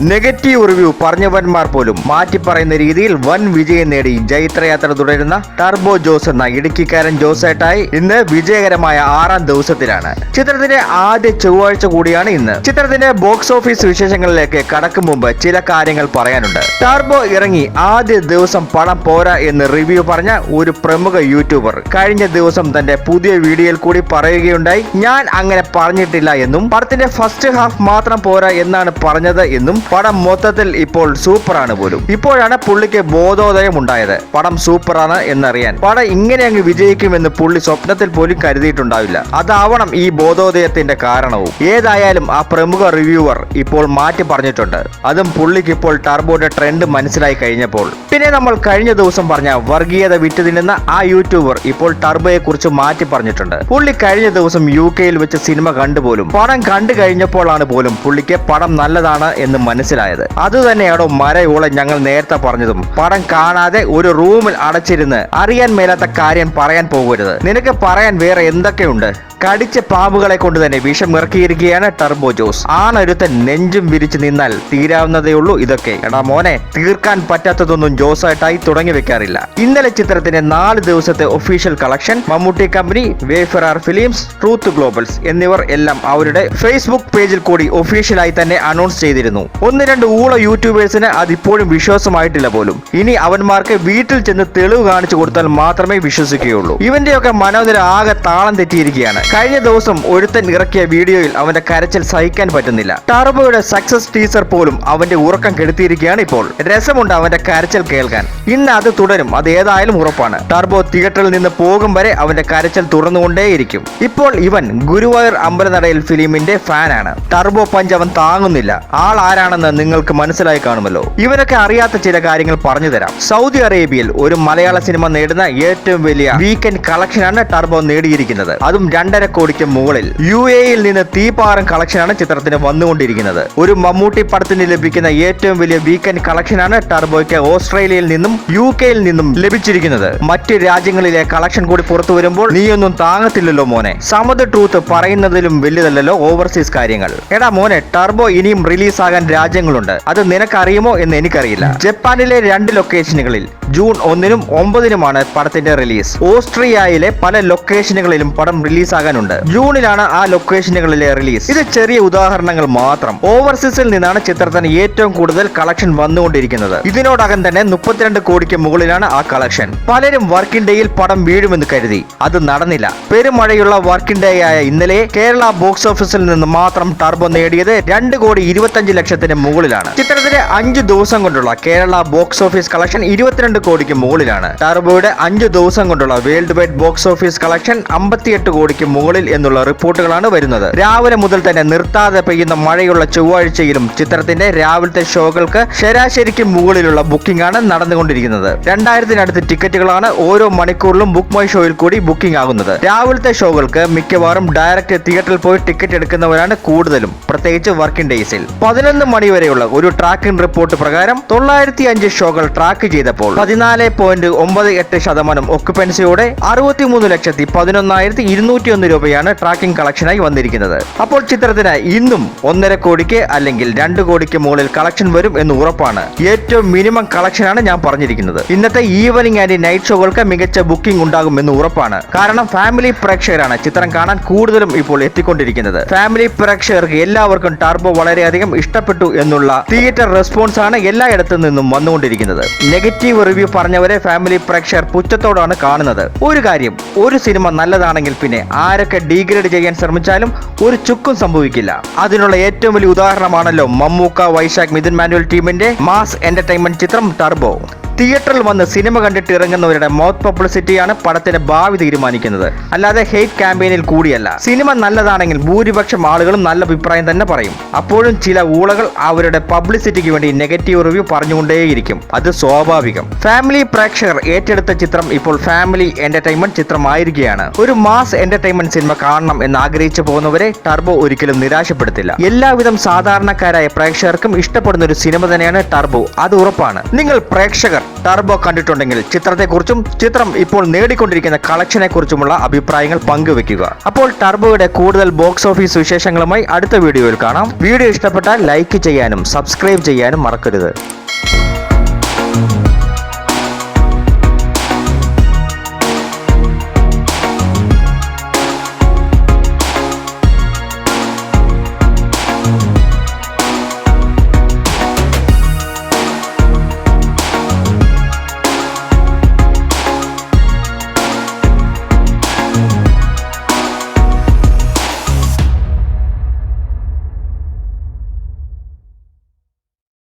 Negative review പറഞ്ഞവന്മാർ പോലും മാറ്റി പറയുന്ന രീതിയിൽ വൻ വിജയം നേടി ജൈത്രയാത്ര തുടരുന്ന ടർബോ ജോസ് എന്ന ഇടുക്കിക്കാരൻ ജോസേട്ടായി ഇന്ന് വിജയകരമായ ആറാം ദിവസത്തിലാണ്. ചിത്രത്തിന്റെ ആദ്യ ചൊവ്വാഴ്ച കൂടിയാണ് ഇന്ന്. ചിത്രത്തിന്റെ ബോക്സ് ഓഫീസ് വിശേഷങ്ങളിലേക്ക് കടക്കും മുമ്പ് ചില കാര്യങ്ങൾ പറയാനുണ്ട്. ടർബോ ഇറങ്ങി ആദ്യ ദിവസം പണം പോരാ എന്ന് റിവ്യൂ പറഞ്ഞ ഒരു പ്രമുഖ യൂട്യൂബർ കഴിഞ്ഞ ദിവസം തന്റെ പുതിയ വീഡിയോയിൽ കൂടി പറയുകയുണ്ടായി ഞാൻ അങ്ങനെ പറഞ്ഞിട്ടില്ല എന്നും പടത്തിന്റെ ഫസ്റ്റ് ഹാഫ് മാത്രം പോരാ എന്നാണ് പറഞ്ഞത് എന്നും പടം മൊത്തത്തിൽ ഇപ്പോൾ സൂപ്പറാണ് പോലും. ഇപ്പോഴാണ് പുള്ളിക്ക് ബോധോദയം ഉണ്ടായത്. പടം സൂപ്പറാണ് എന്നറിയാൻ. പടം ഇങ്ങനെ അങ്ങ് വിജയിക്കുമെന്ന് പുള്ളി സ്വപ്നത്തിൽ പോലും കരുതിയിട്ടുണ്ടാവില്ല. അതാവണം ഈ ബോധോദയത്തിന്റെ കാരണവും. ഏതായാലും ആ പ്രമുഖ റിവ്യൂവർ ഇപ്പോൾ മാറ്റി പറഞ്ഞിട്ടുണ്ട്. അതും പുള്ളിക്ക് ഇപ്പോൾ ടർബോയുടെ ട്രെൻഡ് മനസ്സിലായി കഴിഞ്ഞപ്പോൾ. പിന്നെ നമ്മൾ കഴിഞ്ഞ ദിവസം പറഞ്ഞ വർഗീയത വിറ്റ് തിന്നുന്ന ആ യൂട്യൂബർ ഇപ്പോൾ ടർബോയെ കുറിച്ച് മാറ്റി പറഞ്ഞിട്ടുണ്ട്. പുള്ളി കഴിഞ്ഞ ദിവസം യു കെയിൽ വെച്ച് സിനിമ കണ്ടുപോലും. പടം കണ്ടു കഴിഞ്ഞപ്പോഴാണ് പോലും പുള്ളിക്ക് പടം നല്ലതാണ് എന്ന് മനസ്സിലായത്. അതുതന്നെയാണോ മരയോളം ഞങ്ങൾ നേരത്തെ പറഞ്ഞതും. പടം കാണാതെ ഒരു റൂമിൽ അടച്ചിരുന്ന് അറിയാൻ മേലാത്ത കാര്യം പറയാൻ പോകരുത്. നിനക്ക് പറയാൻ വേറെ എന്തൊക്കെയുണ്ട്? കടിച്ച പാമ്പുകളെ കൊണ്ട് തന്നെ വിഷം ഇറക്കിയിരിക്കുകയാണ് ടർബോ ജോസ്. ആണൊരുത്തൻ നെഞ്ചും വിരിച്ചു നിന്നാൽ തീരാവുന്നതേ ഉള്ളൂ ഇതൊക്കെ. എടാ മോനെ തീർക്കാൻ പറ്റാത്തതൊന്നും ജോസായിട്ടായി തുടങ്ങി വെക്കാറില്ല. ഇന്നലെ ചിത്രത്തിന്റെ നാല് ദിവസത്തെ official collection Mammootty company Wayfarer films Truth Globals എന്നിവർ എല്ലാം അവരുടെ ഫേസ്ബുക്ക് പേജിൽ കൂടി ഒഫീഷ്യലായി തന്നെ അനൗൺസ് ചെയ്തിരുന്നു. ഒന്ന് രണ്ട് ഊള യൂട്യൂബേഴ്സിന് അതിപ്പോഴും വിശ്വാസമായിട്ടില്ല പോലും. ഇനി അവന്മാർക്ക് വീട്ടിൽ ചെന്ന് തെളിവ് കാണിച്ചു കൊടുത്താൽ മാത്രമേ വിശ്വസിക്കുകയുള്ളൂ. ഇവന്റെയൊക്കെ മനോനില ആകെ താളം തെറ്റിയിരിക്കുകയാണ്. കഴിഞ്ഞ ദിവസം ഒരുത്തൻ ഇറക്കിയ വീഡിയോയിൽ അവന്റെ കരച്ചിൽ സഹിക്കാൻ പറ്റുന്നില്ല. ടർബോയുടെ സക്സസ് ടീസർ പോലും അവന്റെ ഉറക്കം കെടുത്തിയിരിക്കുകയാണ് ഇപ്പോൾ. രസമുണ്ട് അവന്റെ കരച്ചിൽ കേൾക്കാൻ. ഇന്ന് അത് തുടരും. അത് ഏതായാലും ഉറപ്പാണ്. ടർബോ തിയേറ്ററിൽ നിന്ന് പോകും വരെ അവന്റെ കരച്ചിൽ തുറന്നുകൊണ്ടേയിരിക്കും ഇപ്പോൾ ഇവൻ ഗുരുവായൂർ അമ്പലനടയിൽ ഫിലിമിന്റെ ഫാനാണ്. ടർബോ പഞ്ച് അവൻ താങ്ങുന്നില്ല. ആൾ ആരാണെന്ന് നിങ്ങൾക്ക് മനസ്സിലായി കാണുമല്ലോ. ഇവനൊക്കെ അറിയാത്ത ചില കാര്യങ്ങൾ പറഞ്ഞു തരാം. സൗദി അറേബ്യയിൽ ഒരു മലയാള സിനിമ നേടുന്ന ഏറ്റവും വലിയ വീക്കെൻഡ് കളക്ഷനാണ് ടർബോ നേടിയിരിക്കുന്നത്. അതും രണ്ടര കോടിക്ക് മുകളിൽ യു എയിൽ നിന്ന് തീപാറം കളക്ഷനാണ് ചിത്രത്തിന് വന്നുകൊണ്ടിരിക്കുന്നത്. ഒരു മമ്മൂട്ടി പടത്തിന് ലഭിക്കുന്ന ഏറ്റവും വലിയ വീക്കെൻഡ് കളക്ഷനാണ് ടർബോയ്ക്ക് ഓസ്ട്രേലിയയിൽ നിന്നും യു കെയിൽ നിന്നും ലഭിച്ചിരിക്കുന്നത്. മറ്റ് രാജ്യങ്ങളിലെ കളക്ഷൻ കൂടി പുറത്തു വരുമ്പോൾ നീയൊന്നും താങ്ങത്തില്ലല്ലോ മോനെ. സമത് ട്രൂത്ത് പറയുന്നതിലും വലുതല്ലല്ലോ ഓവർസീസ് കാര്യങ്ങൾ. എടാ മോനെ ടർബോ ഇനിയും റിലീസ് ആകാൻ രാജ്യങ്ങളുണ്ട്. അത് നിനക്കറിയുമോ എന്ന് എനിക്കറിയില്ല. ജപ്പാനിലെ രണ്ട് ലൊക്കേഷനുകളിൽ ജൂൺ ഒന്നിനും ഒമ്പതിനുമാണ് പടത്തിന്റെ റിലീസ് ഓസ്ട്രിയയിലെ പല ലൊക്കേഷനുകളിലും പടം റിലീസ് ആകാനുണ്ട് ജൂണിലാണ് ആ ലൊക്കേഷനുകളിലെ റിലീസ്. ഇത് ചെറിയ ഉദാഹരണങ്ങൾ മാത്രം. ഓവർസീസിൽ നിന്നാണ് ചിത്രത്തിന് ഏറ്റവും കൂടുതൽ കളക്ഷൻ വന്നുകൊണ്ടിരിക്കുന്നത്. ഇതിനോടകം തന്നെ മുപ്പത്തിരണ്ട് കോടിക്ക് മുകളിലാണ് ആ കളക്ഷൻ. പലരും വർക്കിംഗ് ഡേയിൽ പടം വീഴുമെന്ന് കരുതി. അത് നടന്നില്ല. പെരുമഴയുള്ള വർക്കിംഗ് ഡേ ആയ ഇന്നലെ കേരള ബോക്സ് ഓഫീസിൽ നിന്ന് മാത്രം ടർബോ നേടിയത് രണ്ട് കോടി ഇരുപത്തഞ്ച് ലക്ഷത്തിന് മുകളിലാണ്. ചിത്രത്തിന്റെ അഞ്ചു ദിവസം കൊണ്ടുള്ള കേരള ബോക്സ് ഓഫീസ് കളക്ഷൻ ഇരുപത്തിരണ്ട് കോടിക്ക് മുകളിലാണ്. ടർബോയുടെ അഞ്ചു ദിവസം കൊണ്ടുള്ള world wide box office collection അമ്പത്തിയെട്ട് കോടിക്ക് മുകളിൽ എന്നുള്ള റിപ്പോർട്ടുകളാണ് വരുന്നത്. രാവിലെ മുതൽ തന്നെ നിർത്താതെ പെയ്യുന്ന മഴയുള്ള ചൊവ്വാഴ്ചയിലും ചിത്രത്തിന്റെ രാവിലത്തെ ഷോകൾക്ക് ശരാശരിക്ക് മുകളിലുള്ള ബുക്കിംഗ് ആണ് നടന്നുകൊണ്ടിരിക്കുന്നത്. രണ്ടായിരത്തിനടുത്ത് ടിക്കറ്റുകളാണ് ഓരോ മണിക്കൂറിലും ബുക്ക് മൈ ഷോയിൽ കൂടി ബുക്കിംഗ് ആകുന്നത്. രാവിലത്തെ ഷോകൾക്ക് മിക്കവാറും ഡയറക്റ്റ് തിയേറ്ററിൽ പോയി ടിക്കറ്റ് എടുക്കുന്നവരാണ് കൂടുതലും പ്രത്യേകിച്ച് വർക്കിംഗ് ഡേയ്സിൽ. പതിനൊന്ന് മണിവരെയുള്ള ഒരു ട്രാക്കിംഗ് റിപ്പോർട്ട് പ്രകാരം തൊള്ളായിരത്തി അഞ്ച് ഷോകൾ ട്രാക്ക് ചെയ്തപ്പോൾ പതിനാല് പോയിന്റ് ഒമ്പത് എട്ട് ശതമാനം ഒക്കുപെൻസിയോടെ അറുപത്തിമൂന്ന് ലക്ഷത്തി പതിനൊന്നായിരത്തി ഇരുന്നൂറ്റി ഒന്ന് രൂപയാണ് ട്രാക്കിംഗ് കളക്ഷനായി വന്നിരിക്കുന്നത്. അപ്പോൾ ചിത്രത്തിന് ഇന്നും ഒന്നര കോടിക്ക് അല്ലെങ്കിൽ രണ്ട് കോടിക്ക് മുകളിൽ കളക്ഷൻ വരും എന്ന് ഉറപ്പാണ്. ഏറ്റവും മിനിമം കളക്ഷനാണ് ഞാൻ പറഞ്ഞിരിക്കുന്നത്. ഇന്നത്തെ ഈവനിങ് ആൻഡ് നൈറ്റ് ഷോകൾക്ക് മികച്ച ബുക്കിംഗ് ഉണ്ടാകും എന്ന് ഉറപ്പാണ്. കാരണം ഫാമിലി പ്രേക്ഷകരാണ് ചിത്രം കാണാൻ കൂടുതലും ഇപ്പോൾ എത്തിക്കൊണ്ടിരിക്കുന്നത്. ഫാമിലി പ്രേക്ഷകർക്ക് എല്ലാവർക്കും ടർബോ വളരെയധികം ഇഷ്ടപ്പെട്ടു എന്നുള്ള തിയേറ്റർ റെസ്പോൺസ് ആണ് എല്ലായിടത്തു നിന്നും വന്നുകൊണ്ടിരിക്കുന്നത്. നെഗറ്റീവ് റിവ്യൂ പറഞ്ഞവരെ ഫാമിലി പ്രേക്ഷകർ പുച്ഛത്തോടാണ് കാണുന്നത്. ഒരു കാര്യം ഒരു സിനിമ നല്ലതാണെങ്കിൽ പിന്നെ ആരൊക്കെ ഡീഗ്രേഡ് ചെയ്യാൻ ശ്രമിച്ചാലും ഒരു ചുക്കും സംഭവിക്കില്ല. അതിനുള്ള ഏറ്റവും വലിയ ഉദാഹരണമാണല്ലോ മമ്മൂക്ക വൈശാഖ് മിഥുൻ മാനുവൽ ടീമിന്റെ മാസ് എന്റർടൈൻമെന്റ് ചിത്രം ടർബോ തിയേറ്ററിൽ വന്ന് സിനിമ കണ്ടിട്ട് ഇറങ്ങുന്നവരുടെ മൗത്ത് പബ്ലിസിറ്റിയാണ് പടത്തിന്റെ ഭാവി തീരുമാനിക്കുന്നത്. അല്ലാതെ ഹെയ്റ്റ് ക്യാമ്പയിനിൽ കൂടിയല്ല. സിനിമ നല്ലതാണെങ്കിൽ ഭൂരിപക്ഷം ആളുകളും നല്ല അഭിപ്രായം തന്നെ പറയും. അപ്പോഴും ചില ഊളകൾ അവരുടെ പബ്ലിസിറ്റിക്ക് വേണ്ടി നെഗറ്റീവ് റിവ്യൂ പറഞ്ഞുകൊണ്ടേയിരിക്കും. അത് സ്വാഭാവികം. ഫാമിലി പ്രേക്ഷകർ ഏറ്റെടുത്ത ചിത്രം ഇപ്പോൾ ഫാമിലി എന്റർടൈൻമെന്റ് ചിത്രമായിരിക്കുകയാണ്. ഒരു മാസ് എന്റർടൈൻമെന്റ് സിനിമ കാണണം എന്ന് ആഗ്രഹിച്ചു പോകുന്നവരെ ടർബോ ഒരിക്കലും നിരാശപ്പെടുത്തില്ല. എല്ലാവിധം സാധാരണക്കാരായ പ്രേക്ഷകർക്കും ഇഷ്ടപ്പെടുന്ന ഒരു സിനിമ തന്നെയാണ് ടർബോ അത് ഉറപ്പാണ്. നിങ്ങൾ പ്രേക്ഷകർ ടർബോ കണ്ടിട്ടുണ്ടെങ്കിൽ ചിത്രത്തെക്കുറിച്ചും ചിത്രം ഇപ്പോൾ നേടിക്കൊണ്ടിരിക്കുന്ന കളക്ഷനെ കുറിച്ചുമുള്ള അഭിപ്രായങ്ങൾ പങ്കുവെക്കുക. അപ്പോൾ ടർബോയുടെ കൂടുതൽ ബോക്സ് ഓഫീസ് വിശേഷങ്ങളുമായി അടുത്ത വീഡിയോയിൽ കാണാം. വീഡിയോ ഇഷ്ടപ്പെട്ടാൽ ലൈക്ക് ചെയ്യാനും സബ്സ്ക്രൈബ് ചെയ്യാനും മറക്കരുത്.